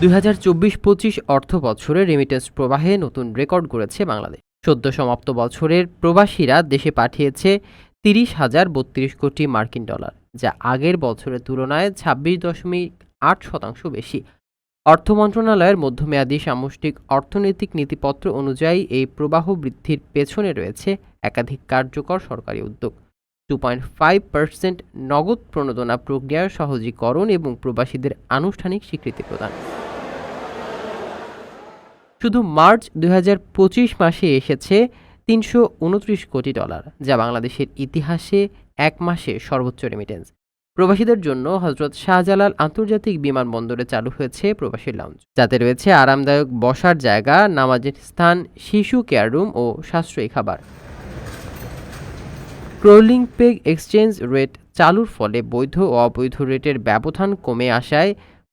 দুই হাজার চব্বিশ পঁচিশ অর্থ বছরে রেমিটেন্স প্রবাহে নতুন রেকর্ড গড়েছে বাংলাদেশ। সদ্য সমাপ্ত বছরের প্রবাসীরা দেশে পাঠিয়েছে তিরিশ হাজার বত্রিশ কোটি মার্কিন ডলার, যা আগের বছরের তুলনায় ছাব্বিশ দশমিক আট শতাংশ বেশি। অর্থ মন্ত্রণালয়ের মধ্যমেয়াদী সামষ্টিক অর্থনৈতিক নীতিপত্র অনুযায়ী এই প্রবাহ বৃদ্ধির পেছনে রয়েছে একাধিক কার্যকর সরকারি উদ্যোগ। টু পয়েন্ট ফাইভ পার্সেন্ট নগদ প্রণোদনা প্রক্রিয়ার সহজীকরণ এবং প্রবাসীদের আনুষ্ঠানিক স্বীকৃতি প্রদান। শুধু মার্চ দু হাজার পঁচিশ মাসে এসেছে তিনশো উনত্রিশ কোটি ডলার, যা বাংলাদেশের ইতিহাসে এক মাসে সর্বোচ্চ রেমিটেন্স প্রবাসীদের জন্য হজরত শাহজালাল আন্তর্জাতিক বিমানবন্দরে চালু হয়েছে প্রবাসী লাউঞ্জ যাতে রয়েছে আরামদায়ক বসার জায়গা, নামাজের স্থান, শিশু কেয়ার রুম ও সাশ্রয়ী খাবার। ক্রোলিং পেগ এক্সচেঞ্জ রেট চালুর ফলে বৈধ ও অবৈধ রেটের ব্যবধান কমে আসায়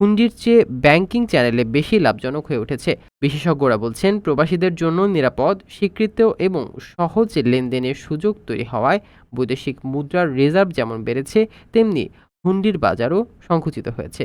হুন্ডির চেয়ে ব্যাংকিং চ্যানেলে বেশি লাভজনক হয়ে উঠেছে। বিশেষজ্ঞরা বলছেন, প্রবাসীদের জন্য নিরাপদ, স্বীকৃত এবং সহজ লেনদেনের সুযোগ তৈরি হওয়ায় বৈদেশিক মুদ্রার রিজার্ভ যেমন বেড়েছে, তেমনি হুন্ডির বাজারও সংকুচিত হয়েছে।